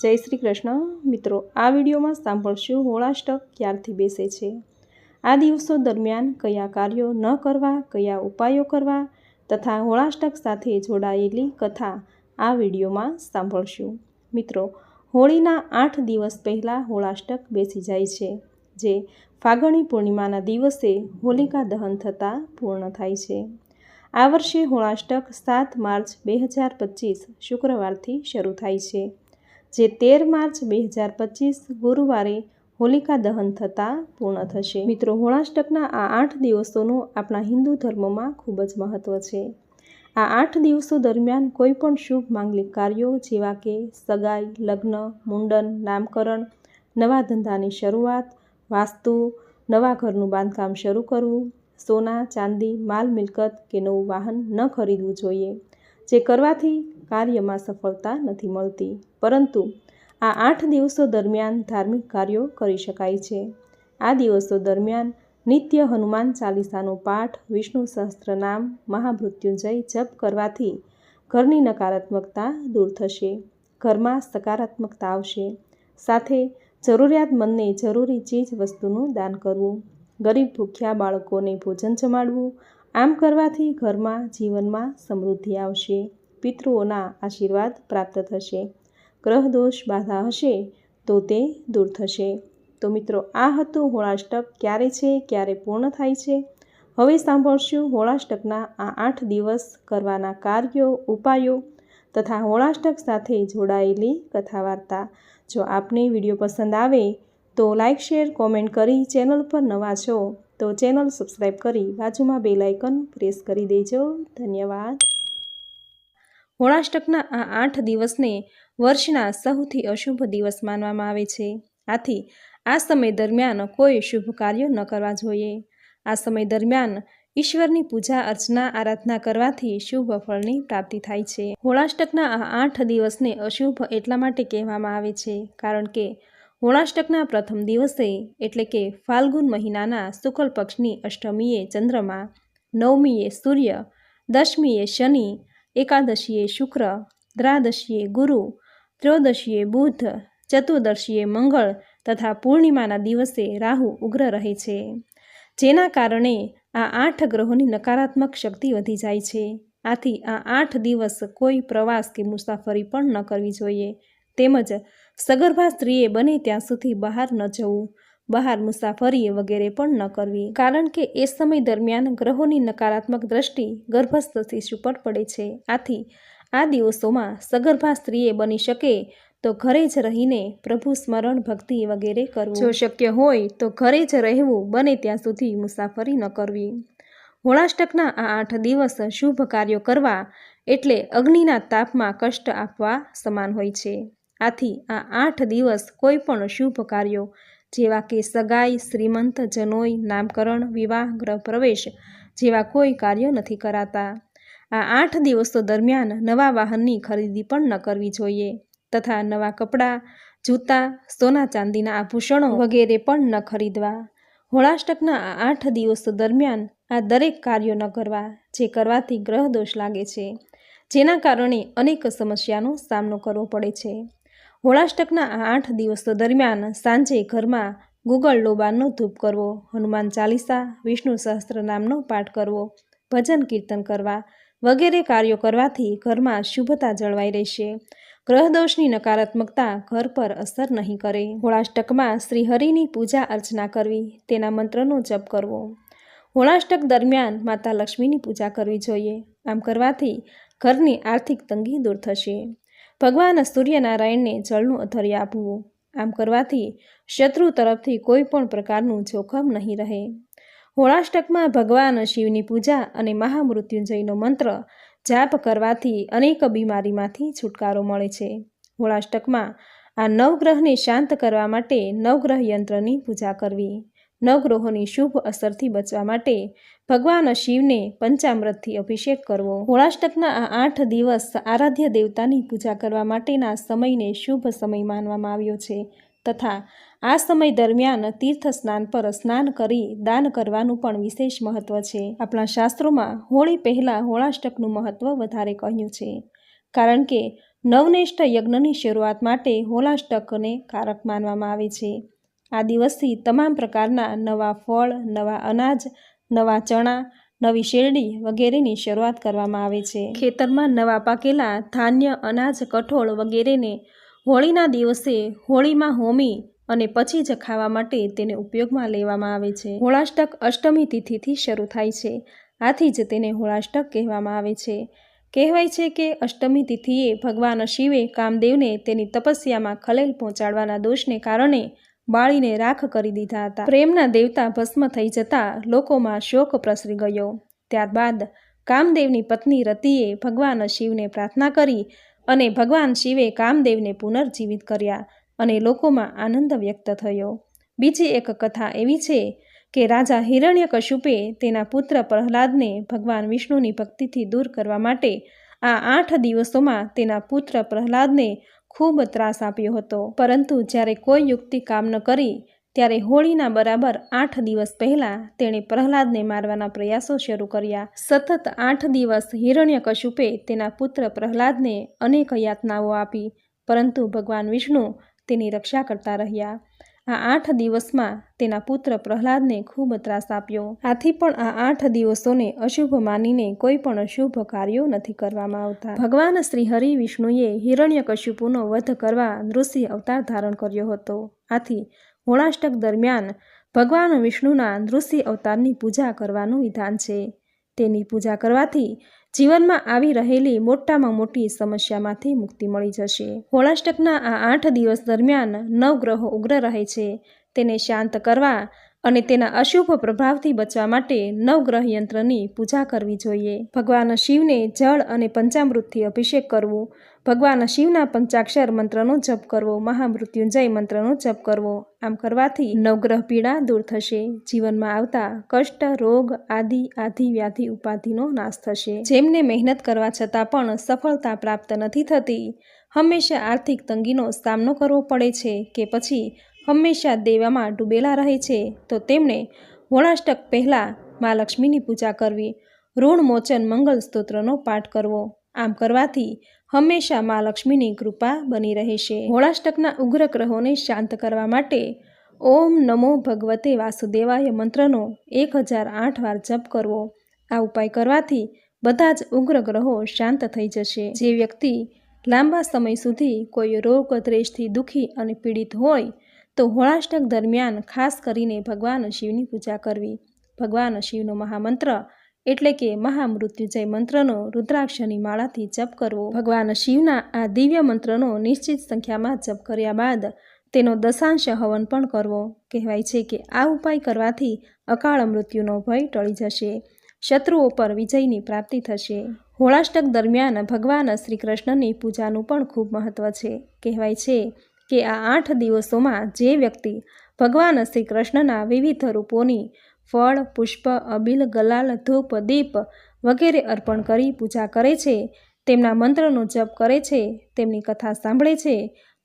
જય શ્રી કૃષ્ણ. મિત્રો, આ વિડીયોમાં સાંભળશું હોળાષ્ટક ક્યારથી બેસે છે. આ દિવસો દરમિયાન કયા કાર્યો ન કરવા, કયા ઉપાયો કરવા તથા હોળાષ્ટક સાથે જોડાયેલી કથા આ વિડીયોમાં સાંભળશું. મિત્રો, હોળીના આઠ દિવસ પહેલાં હોળાષ્ટક બેસી જાય છે, જે ફાગણી પૂર્ણિમાના દિવસે હોલિકા દહન થતાં પૂર્ણ થાય છે. આ વર્ષે હોળાષ્ટક સાત માર્ચ બે હજાર પચીસ શુક્રવારથી શરૂ થાય છે. જે તેર માર્ચ બે હજાર પચીસ ગુરુવારે હોલિકા દહન થતાં પૂર્ણ થશે. મિત્રો, હોળાષ્ટકના આ આઠ દિવસોનું આપણા હિન્દુ ધર્મમાં ખૂબ જ મહત્ત્વ છે. આ આઠ દિવસો દરમિયાન કોઈ પણ શુભ માંગલિક કાર્યો જેવા કે સગાઈ, લગ્ન, મુંડન, નામકરણ, નવા ધંધાની શરૂઆત, વાસ્તુ, નવા ઘરનું બાંધકામ શરૂ કરવું, સોના, ચાંદી, માલ મિલકત કે નવું વાહન ન ખરીદવું જોઈએ. જે કરવાથી કાર્યમાં સફળતા નથી મળતી. પરંતુ આ આઠ દિવસો દરમિયાન ધાર્મિક કાર્યો કરી શકાય છે. આ દિવસો દરમિયાન નિત્ય હનુમાન ચાલીસાનો પાઠ, વિષ્ણુ સહસ્ત્રનામ, મહામૃત્યુંજય જપ કરવાથી ઘરની નકારાત્મકતા દૂર થશે, ઘરમાં સકારાત્મકતા આવશે. સાથે જરૂરિયાતમંદને જરૂરી ચીજ વસ્તુનું દાન કરવું, ગરીબ ભૂખ્યા બાળકોને ભોજન જમાડવું આમ કરવાથી ઘરમાં જીવનમાં સમૃદ્ધિ આવશે, પિતૃઓના આશીર્વાદ પ્રાપ્ત થશે. ગ્રહ દોષ બાધા હશે તો તે દૂર થશે. તો મિત્રો, આ હતું હોળાષ્ટક. ક્યારે છે? ક્યારે પૂર્ણ થાય છે? હવે સાંભળશું હોળાષ્ટકના આ આઠ દિવસ કરવાના કાર્યો, ઉપાયો તથા હોળાષ્ટક સાથે જોડાયેલી કથા વાર્તા જો આપને વીડિયો પસંદ આવે તો લાઇક શેર, કોમેન્ટ કરી ચેનલ પર નવા છો તો ચેનલ સબસ્ક્રાઈબ કરી બાજુમાં બે લાઇકન પ્રેસ કરી દેજો. ધન્યવાદ. હોળાષ્ટકના આ આઠ દિવસને વર્ષના સૌથી અશુભ દિવસ માનવામાં આવે છે. આથી આ સમય દરમિયાન કોઈ શુભ કાર્યો ન કરવા જોઈએ. આ સમય દરમિયાન ઈશ્વરની પૂજા, અર્ચના, આરાધના કરવાથી શુભ ફળની પ્રાપ્તિ થાય છે. હોળાષ્ટકના આ આઠ દિવસને અશુભ એટલા માટે કહેવામાં આવે છે, કારણ કે હોળાષ્ટકના પ્રથમ દિવસે એટલે કે ફાલ્ગુન મહિનાના શુક્લ પક્ષની અષ્ટમીએ ચંદ્રમા, નવમીએ સૂર્ય, દશમીએ શનિ, એકાદશીએ શુક્ર દ્રાદશીએ ગુરુ, ત્રયોદશીએ બુધ, ચતુર્દશીએ મંગળ તથા પૂર્ણિમાના દિવસે રાહુ ઉગ્ર રહે છે. જેના કારણે આ આઠ ગ્રહોની નકારાત્મક શક્તિ વધી જાય છે. આથી આ આઠ દિવસ કોઈ પ્રવાસ કે મુસાફરી પણ ન કરવી જોઈએ. તેમજ સગર્ભા સ્ત્રીએ બને ત્યાં સુધી બહાર ન જવું, બહાર મુસાફરી વગેરે પણ ન કરવી. કારણ કે એ સમય દરમિયાન ગ્રહોની નકારાત્મક દ્રષ્ટિ ગર્ભસ્થ શિશુ પર પડે છે. આથી આ દિવસોમાં સગર્ભા સ્ત્રીએ બની શકે તો ઘરે જ રહીને પ્રભુ સ્મરણ ભક્તિ વગેરે કરવું. જો શક્ય હોય તો ઘરે જ રહેવું, બને ત્યાં સુધી મુસાફરી ન કરવી. હોળાષ્ટકના આ આઠ દિવસ શુભ કાર્યો કરવા એટલે અગ્નિના તાપમાં કષ્ટ આપવા સમાન હોય છે. આથી આ આઠ દિવસ કોઈ પણ શુભ કાર્યો, જેવા કે સગાઈ, શ્રીમંત જનોઈ, નામકરણ, વિવાહ ગ્રહ પ્રવેશ, જેવા કોઈ કાર્યો નથી કરાતા. આ આઠ દિવસો દરમિયાન નવા વાહનની ખરીદી પણ ન કરવી જોઈએ તથા નવા કપડાં, જૂતા, સોના ચાંદીના આભૂષણો વગેરે પણ ન ખરીદવા. હોળાષ્ટકના આ આઠ દિવસો દરમિયાન આ દરેક કાર્યો ન કરવા, જે કરવાથી ગ્રહ દોષ લાગે છે. જેના કારણે અનેક સમસ્યાનો સામનો કરવો પડે છે. હોળાષ્ટકના આઠ દિવસો દરમિયાન સાંજે ઘરમાં ગુગળ લોબાનનો ધૂપ કરવો, હનુમાન ચાલીસા, વિષ્ણુ સહસ્ત્રનામનો પાઠ કરવો, ભજન કીર્તન કરવા વગેરે કાર્યો કરવાથી ઘરમાં શુભતા જળવાઈ રહેશે. ગ્રહદોષની નકારાત્મકતા ઘર પર અસર નહીં કરે. હોળાષ્ટકમાં શ્રીહરિની પૂજા અર્ચના કરવી, તેના મંત્રનો જપ કરવો. હોળાષ્ટક દરમિયાન માતા લક્ષ્મીની પૂજા કરવી જોઈએ. આમ કરવાથી ઘરની આર્થિક તંગી દૂર થશે. ભગવાન સૂર્યનારાયણને જળનું અધર્ય આપવું. આમ કરવાથી શત્રુ તરફથી કોઈ પણ પ્રકારનું જોખમ નહીં રહે. હોળાષ્ટકમાં ભગવાન શિવની પૂજા અને મહામૃત્યુંજયનો મંત્ર જાપ કરવાથી અનેક બીમારીમાંથી છુટકારો મળે છે. હોળાષ્ટકમાં આ નવગ્રહને શાંત કરવા માટે નવગ્રહ યંત્રની પૂજા કરવી. નવગ્રહોની શુભ અસરથી બચવા માટે ભગવાન શિવને પંચામૃતથી અભિષેક કરવો. હોળાષ્ટકના આ આઠ દિવસ આરાધ્ય દેવતાની પૂજા કરવા માટેના સમયને શુભ સમય માનવામાં આવ્યો છે તથા આ સમય દરમિયાન તીર્થ સ્નાન પર સ્નાન કરી દાન કરવાનું પણ વિશેષ મહત્વ છે. આપણા શાસ્ત્રોમાં હોળી પહેલાં હોળાષ્ટકનું મહત્વ વધારે કહ્યું છે કારણ કે નવનિષ્ઠ યજ્ઞની શરૂઆત માટે હોલાષ્ટકને કારક માનવામાં આવે છે. આ દિવસથી તમામ પ્રકારના નવા ફળ, નવા અનાજ, નવા ચણા, નવી શેરડી વગેરેની શરૂઆત કરવામાં આવે છે. ખેતરમાં નવા પાકેલા ધાન્ય અનાજ, કઠોળ વગેરેને હોળીના દિવસે હોળીમાં હોમી અને પછી જ ખાવા માટે તેને ઉપયોગમાં લેવામાં આવે છે. હોળાષ્ટક અષ્ટમી તિથિથી શરૂ થાય છે. આથી જ તેને હોળાષ્ટક કહેવામાં આવે છે. કહેવાય છે કે અષ્ટમી તિથિએ ભગવાન શિવે કામદેવને તેની તપસ્યામાં ખલેલ પહોંચાડવાના દોષને કારણે બાળીને રાખ કરી દીધા હતા. પ્રેમના દેવતા ભસ્મ થઈ જતા લોકોમાં શોક પ્રસરી ગયો. ત્યારબાદ કામદેવની પત્ની રતિએ ભગવાન શિવને પ્રાર્થના કરી અને ભગવાન શિવે કામદેવને પુનર્જીવિત કર્યા અને લોકોમાં આનંદ વ્યક્ત થયો. બીજી એક કથા એવી છે કે રાજા હિરણ્યકશુપે તેના પુત્ર પ્રહલાદને ભગવાન વિષ્ણુની ભક્તિથી દૂર કરવા માટે આ આઠ દિવસોમાં તેના પુત્ર પ્રહલાદને ખૂબ ત્રાસ આપ્યો હતો. પરંતુ જ્યારે કોઈ યુક્તિ કામ ન કરી, ત્યારે હોળીના બરાબર આઠ દિવસ પહેલાં તેણે પ્રહલાદને મારવાના પ્રયાસો શરૂ કર્યા. સતત આઠ દિવસ હિરણ્યકશુપે તેના પુત્ર પ્રહલાદને અનેક યાતનાઓ આપી, પરંતુ ભગવાન વિષ્ણુ તેની રક્ષા કરતા રહ્યા. આ આઠ દિવસમાં તેના પુત્ર પ્રહલાદને ખૂબ ત્રાસ આપ્યો. આથી પણ આ આઠ દિવસોને અશુભ માનીને કોઈ પણ શુભ કાર્યો નથી કરવામાં આવતા. ભગવાન શ્રી હરિ વિષ્ણુએ હિરણ્યકશિપુનો વધ કરવા નૃસિંહ અવતાર ધારણ કર્યો હતો. આથી હોળાષ્ટક દરમિયાન ભગવાન વિષ્ણુના નૃસિંહ અવતારની પૂજા કરવાનું વિધાન છે. તેની પૂજા કરવાથી જીવનમાં આવી રહેલી મોટામાં મોટી સમસ્યામાંથી મુક્તિ મળી જશે. હોળાષ્ટકના આ આઠ દિવસ દરમિયાન નવગ્રહો ઉગ્ર રહે છે. તેને શાંત કરવા અને તેના અશુભ પ્રભાવથી બચવા માટે નવગ્રહ યંત્રની પૂજા કરવી જોઈએ. ભગવાન શિવને જળ અને પંચામૃતથી અભિષેક કરવો. ભગવાન શિવના પંચાક્ષર મંત્રનો જપ કરવો. મહામૃત્યુંજય મંત્રનો જપ કરવો. આમ કરવાથી નવગ્રહ પીડા દૂર થશે. જીવનમાં આવતા કષ્ટ, રોગ, આદિ, આધિ, વ્યાધિ, ઉપાધિનો નાશ થશે. જેમને મહેનત કરવા છતાં પણ સફળતા પ્રાપ્ત નથી થતી, હંમેશા આર્થિક તંગીનો સામનો કરવો પડે છે કે પછી હંમેશા દેવામાં ડૂબેલા રહે છે, તો તેમણે વણાષ્ટક પહેલાં મા લક્ષ્મીની પૂજા કરવી, ઋણ મોચન મંગલ સ્તોત્રનો પાઠ કરવો. આમ કરવાથી હંમેશા મા લક્ષ્મીની કૃપા બની રહેશે હોળાષ્ટકના ઉગ્ર ગ્રહોને શાંત કરવા માટે ઓમ નમો ભગવતે વાસુદેવાય મંત્રનો એક હજાર આઠ વાર જપ કરવો. આ ઉપાય કરવાથી બધા જ ઉગ્ર ગ્રહો શાંત થઈ જશે. જે વ્યક્તિ લાંબા સમય સુધી કોઈ રોગ દ્રેષથી દુઃખી અને પીડિત હોય તો હોળાષ્ટક દરમિયાન ખાસ કરીને ભગવાન શિવની પૂજા કરવી. ભગવાન શિવનો મહામંત્ર એટલે કે મહામૃત્યુજય મંત્રનો રુદ્રાક્ષની માળાથી જપ કરવો. ભગવાન શિવના આ દિવ્ય મંત્રનો નિશ્ચિત સંખ્યામાં જપ કર્યા બાદ તેનો દશાંશ હવન પણ કરવો. કહેવાય છે કે આ ઉપાય કરવાથી અકાળ મૃત્યુનો ભય ટળી જશે. શત્રુઓ પર વિજયની પ્રાપ્તિ થશે. હોળાષ્ટક દરમિયાન ભગવાન શ્રી કૃષ્ણની પૂજાનું પણ ખૂબ મહત્વ છે. કહેવાય છે કે આ આઠ દિવસોમાં જે વ્યક્તિ ભગવાન શ્રી કૃષ્ણના વિવિધ રૂપોની ફળ, પુષ્પ, અબિલ, ગલાલ, ધૂપ, દીપ વગેરે અર્પણ કરી પૂજા કરે છે, તેમના મંત્રનો જપ કરે છે, તેમની કથા સાંભળે છે,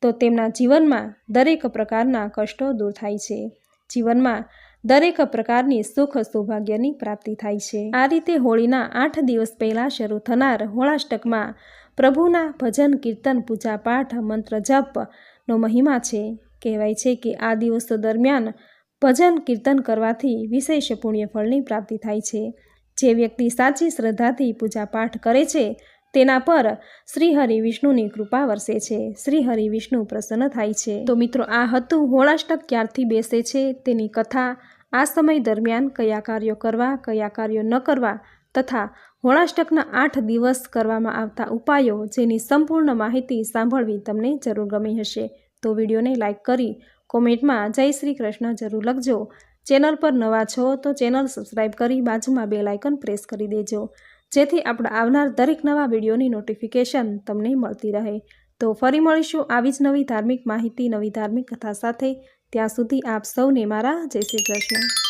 તો તેમના જીવનમાં દરેક પ્રકારના કષ્ટો દૂર થાય છે. જીવનમાં દરેક પ્રકારની સુખ સૌભાગ્યની પ્રાપ્તિ થાય છે. આ રીતે હોળીના આઠ દિવસ પહેલાં શરૂ થનાર હોળાષ્ટકમાં પ્રભુના ભજન, કીર્તન પૂજા પાઠ મંત્ર જપનો મહિમા છે. કહેવાય છે કે આ દિવસો દરમિયાન ભજન કીર્તન કરવાથી વિશેષ પુણ્યફળની પ્રાપ્તિ થાય છે. જે વ્યક્તિ સાચી શ્રદ્ધાથી પૂજાપાઠ કરે છે, તેના પર શ્રી હરિ વિષ્ણુની કૃપા વરસે છે. શ્રી હરિ વિષ્ણુ પ્રસન્ન થાય છે. તો મિત્રો, આ હતું હોળાષ્ટક ક્યારથી બેસે છે, તેની કથા. આ સમય દરમિયાન કયા કાર્યો કરવા, કયા કાર્યો ન કરવા તથા હોળાષ્ટકના આઠ દિવસ કરવામાં આવતા ઉપાયો જેની સંપૂર્ણ માહિતી સાંભળવી તમને જરૂર ગમી હશે. તો વિડીયોને લાઇક કરી કોમેન્ટમાં જય શ્રી કૃષ્ણ જરૂર લખજો. ચેનલ પર નવા છો તો ચેનલ સબસ્ક્રાઈબ કરી બાજુમાં બે લાઇકન પ્રેસ કરી દેજો. જેથી આપણે આવનાર દરેક નવા વિડીયોની નોટિફિકેશન તમને મળતી રહે. તો ફરી મળીશું આવી જ નવી ધાર્મિક માહિતી, નવી ધાર્મિક કથા સાથે. ત્યાં સુધી આપ સૌને મારા જય શ્રી કૃષ્ણ.